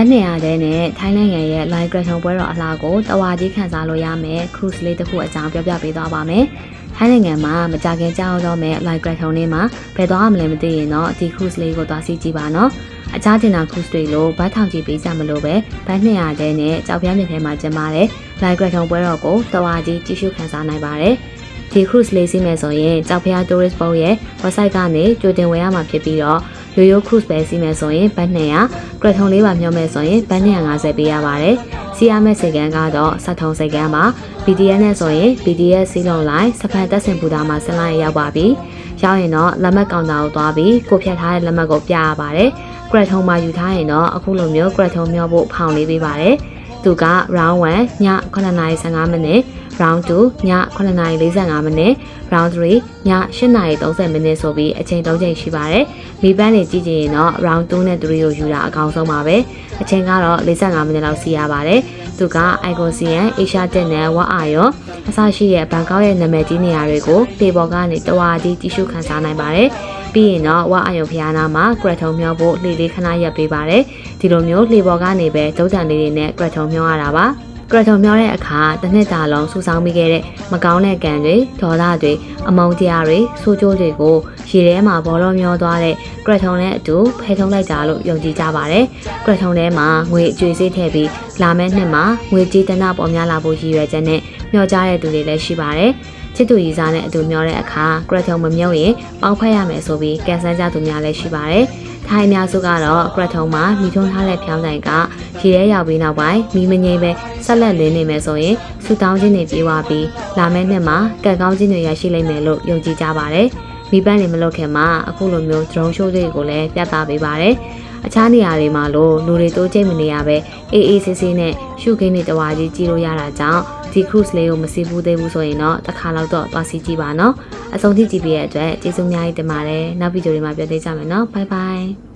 တ်နေရတဲ့နဲ့ထိုင်းနိုင်ငံရဲ့ live graduation ပွဲတော်အလားကိုတဝါကြီးခန်းစားလို့ရမယ် cruise လေးတစ်ခုအကြောင်းပြောပြပေးသွားပါမယ်။ထိုင်းနိုင်ငံမှာမကြခင်ကြောက်တော့မဲ့ live graduation လေးမှာဘယ်သွားရမလဲမသိရင်တော့ဒီ cruise လေးကိုသွားစီးကြည့်ပါနော်။အခြားတင်တာ cruise တွေလိုဘတ်ထောင်ကြီးပေးကြမလို့ပဲဘတ်200တဲ့နဲ့ကြောက်ပြားမြစ်ထဲမှာကျင်းပါတယ် live graduation ပွဲတော်ကိုတဝါကြီးကြည့်ရှုခန်းစားနိုင်ပါတယ်။ဒီ cruise လေးစီးမယ်ဆိုရင်ကြောက်ဖျား tourist boat ရဲ့ website ကနေကြိုတင်ဝယ်ရမှာဖြစ်ပြီးတော့ ရိုးရိုး cruise ပဲစီးမယ်ဆိုရင်ဘတ်200ကရထုံလေးပါမျောမယ်ဆိုရင်ဘတ်250ပေးရပါတယ်။စီးရမယ့်စိတ်ကန်းကတော့စက်ထုံစိတ်ကန်းပါ BDS နဲ့ဆိုရင် BDS စီးလုံးလိုက်စဖန်တက်ဆင်ပူတာမှာဆင်းလိုက်ရောက်ပါပြီ။ရောက်ရင်တော့လက်မှတ်ကောင်တာကိုသွားပြီးကိုဖြတ်ထားတဲ့လက်မှတ်ကိုပြရပါတယ်။ကရထုံမှာယူထားရင်တော့အခုလိုမျိုးကရထုံမျောဖို့ဖောင်လေးပေးပါတယ်။သူက round 1ည9:15မိနစ် round 2ည9:45မိနစ် round 3ည8:30မိနစ်ဆိုပြီးအချိန်၃ချိန်ရှိပါတယ်။မိပန်းနေကြည့်ကြရင်တော့ round 2နဲ့3ကိုယူတာအကောင်းဆုံးပါပဲ။အချိန်ကတော့45မိနစ်လောက်စီရပါတယ်။သူက Icon CN Asia တက်နဲ့ဝါအာရောအစရှိတဲ့ဘန်ကောက်ရဲ့နာမည်ကြီးနေရာတွေကိုပေပေါ်ကနေတဝါကြီးကြီးရှုခန်းစားနိုင်ပါတယ်။ပြီးရင်တော့ဝါအာယုံဖျားနာမှာကရထုံမျောဖို့လှေလေးခဏရပ်ပေးပါတယ်။ဒီလိုမျိုးလှေပေါ်ကနေပဲဒုတ်တန်လေးတွေနဲ့ကရထုံမျောရတာပါ။ ကရထုံမျောတဲ့အခါတစ်နှစ်တာလုံးစူဆောင်းမိခဲ့တဲ့မကောင်းတဲ့ကံတွေဒေါသတွေအမုန်းတရားတွေဆိုးကျိုးတွေကိုရေထဲမှာဘောလုံးမျောသွားတဲ့ကရထုံနဲ့အတူဖယ်ထုံးလိုက်ကြလို့ယုံကြည်ကြပါတယ်။ကရထုံထဲမှာငွေအကျွေးစေးထည့်ပြီးလာမယ့်နှစ်မှာငွေကြေးတနပေါ်များလာဖို့ရည်ရွယ်ချက်နဲ့မျှော်ကြတဲ့သူတွေလည်းရှိပါတယ်။ချစ်သူရည်စားနဲ့အတူမျောတဲ့အခါကရထုံမမြုပ်ရင်ပေါက်ဖက်ရမယ်ဆိုပြီးကန်ဆယ်ကြသူများလည်းရှိပါတယ်။ထိုင်းအများစုကတော့ကရထုံမှာမိထုံးထားတဲ့ဖြောင်းဆိုင်က ရေထဲရောက်ပြီးနောက်ပိုင်းမိမငိမ့်ပဲဆက်လက်လင်းနေမယ်ဆိုရင်ဆူတောင်းခြင်းတွေပြေးသွားပြီးလာမယ့်နှစ်မှာကံကောင်းခြင်းတွေရရှိလိမ့်မယ်လို့ယုံကြည်ကြပါတယ်။မိပန်းတွေမလုပ်ခင်မှာအခုလိုမျိုး drone show တွေကိုလည်းပြသပေးပါတယ်။အခြားနေရာတွေမှာလို့လူတွေတိုးချိတ်မနေရပဲအေးအေးဆေးဆေးနဲ့ရှုခင်းတွေတဝါကြီးကြည့်လို့ရတာကြောင့်ဒီ cruise လေးကိုမစီးဘူးသေးဘူးဆိုရင်တော့တစ်ခါတော့သွားစီးကြည့်ပါနော်။အဆုံးထိကြည့်ပေးရတဲ့အတွက်ကျေးဇူးအများကြီးတင်ပါတယ်။နောက်ဗီဒီယိုတွေမှာပြန်တွေ့ကြမယ်နော်။ Bye bye